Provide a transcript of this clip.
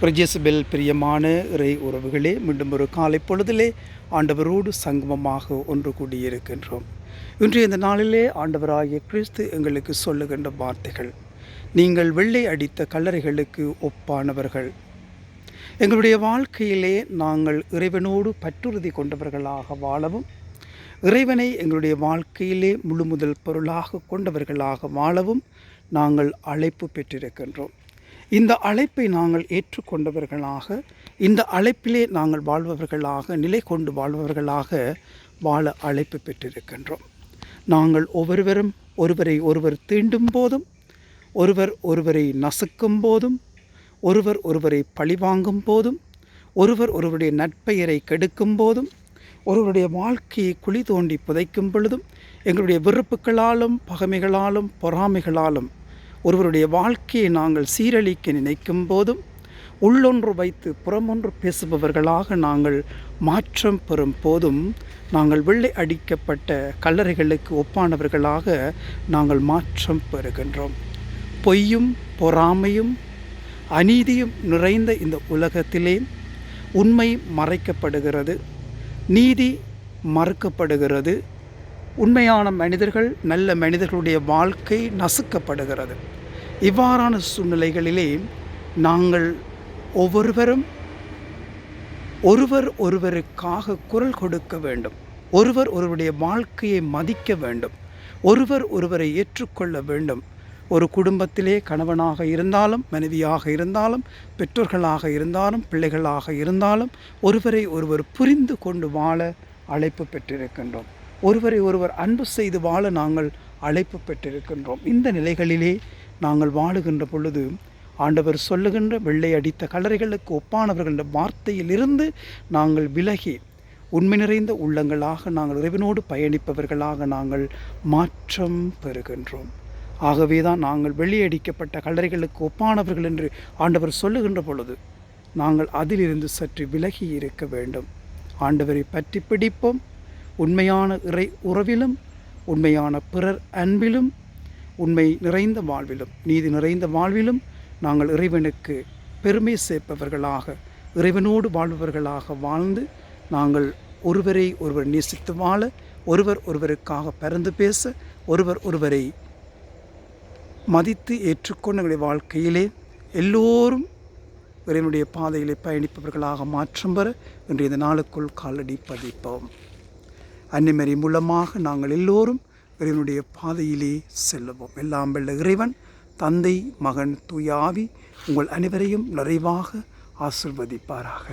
பிரஜேசபெல் பிரியமான இறை உறவுகளே மீண்டும் ஒரு காலை பொழுதிலே ஆண்டவரோடு சங்கமமாக ஒன்று கூடியிருக்கின்றோம். இன்றைய இந்த நாளிலே ஆண்டவராகிய கிறிஸ்து எங்களுக்கு சொல்லுகின்ற வார்த்தைகள் நீங்கள் வெள்ளை அடித்த கல்லறைகளுக்கு ஒப்பானவர்கள். எங்களுடைய வாழ்க்கையிலே நாங்கள் இறைவனோடு பற்றுறுதி கொண்டவர்களாக வாழவும் இறைவனை எங்களுடைய வாழ்க்கையிலே முழு முதல் பொருளாக கொண்டவர்களாக வாழவும் நாங்கள் அழைப்பு பெற்றிருக்கின்றோம். இந்த அழைப்பை நாங்கள் ஏற்றுக்கொண்டவர்களாக இந்த அழைப்பிலே நாங்கள் வாழ்பவர்களாக நிலை கொண்டு வாழ்பவர்களாக வாழ அழைப்பு பெற்றிருக்கின்றோம். நாங்கள் ஒவ்வொருவரும் ஒருவரை ஒருவர் தீண்டும் போதும் ஒருவர் ஒருவரை நசுக்கும் போதும் ஒருவர் ஒருவரை பழிவாங்கும் போதும் ஒருவர் ஒருவருடைய நட்பெயரை கெடுக்கும் போதும் ஒருவருடைய வாழ்க்கையை குழி தோண்டி புதைக்கும் பொழுதும் எங்களுடைய விருப்புகளாலும் பகைமைகளாலும் பொறாமைகளாலும் ஒருவருடைய வாழ்க்கையை நாங்கள் சீரழிக்க நினைக்கும் போதும் உள்ளொன்று வைத்து புறமொன்று பேசுபவர்களாக நாங்கள் மாற்றம் பெறும் போதும் நாங்கள் வெள்ளை அடிக்கப்பட்ட கல்லறைகளுக்கு ஒப்பானவர்களாக நாங்கள் மாற்றம் பெறுகின்றோம். பொய்யும் பொறாமையும் அநீதியும் நிறைந்த இந்த உலகத்திலே உண்மை மறைக்கப்படுகிறது நீதி மறுக்கப்படுகிறது உண்மையான மனிதர்கள் நல்ல மனிதர்களுடைய வாழ்க்கை நசுக்கப்படுகிறது. இவ்வாறான சூழ்நிலைகளிலே நாங்கள் ஒவ்வொருவரும் ஒருவர் ஒருவருக்காக குரல் கொடுக்க வேண்டும். ஒருவர் ஒருவருடைய வாழ்க்கையை மதிக்க வேண்டும். ஒருவர் ஒருவரை ஏற்றுக்கொள்ள வேண்டும். ஒரு குடும்பத்திலே கணவனாக இருந்தாலும் மனைவியாக இருந்தாலும் பெற்றோர்களாக இருந்தாலும் பிள்ளைகளாக இருந்தாலும் ஒருவரை ஒருவர் புரிந்து கொண்டு வாழ அழைப்பு பெற்றிருக்கின்றோம். ஒருவரை ஒருவர் அன்பு செய்து வாழ நாங்கள் அழைப்பு பெற்றிருக்கின்றோம். இந்த நிலைகளிலே நாங்கள் வாழுகின்ற பொழுது ஆண்டவர் சொல்லுகின்ற வெள்ளை அடித்த கலரைகளுக்கு ஒப்பானவர்கள் என்ற வார்த்தையிலிருந்து நாங்கள் விலகி உண்மை நிறைந்த உள்ளங்களாக நாங்கள் இறைவனோடு பயணிப்பவர்களாக நாங்கள் மாற்றம் பெறுகின்றோம். ஆகவே தான் நாங்கள் வெளியடிக்கப்பட்ட கல்லறைகளுக்கு ஒப்பானவர்கள் என்று ஆண்டவர் சொல்லுகின்ற பொழுது நாங்கள் அதிலிருந்து சற்று விலகி இருக்க வேண்டும். ஆண்டவரை பற்றி பிடிப்போம். உண்மையான இறை உறவிலும் உண்மையான பிறர் அன்பிலும் உண்மை நிறைந்த வாழ்விலும் நீதி நிறைந்த வாழ்விலும் நாங்கள் இறைவனுக்கு பெருமை சேர்ப்பவர்களாக இறைவனோடு வாழ்பவர்களாக வாழ்ந்து நாங்கள் ஒருவரை ஒருவர் நேசித்து வாழ ஒருவர் ஒருவருக்காக பறந்து பேச ஒருவர் ஒருவரை மதித்து ஏற்றுக்கொண்ட எங்களுடைய வாழ்க்கையிலே எல்லோரும் இறைவனுடைய பாதையிலே பயணிப்பவர்களாக மாற்றம் பெற இன்று இந்த நாளுக்குள் காலடி பதிப்போம். அன்னிமரி மூலமாக நாங்கள் எல்லோரும் இறைவனுடைய பாதையிலே செல்லுவோம். எல்லாம் வெள்ள இறைவன் தந்தை மகன் தூயாவி உங்கள் அனைவரையும் நிறைவாக ஆசிர்வதிப்பாராக.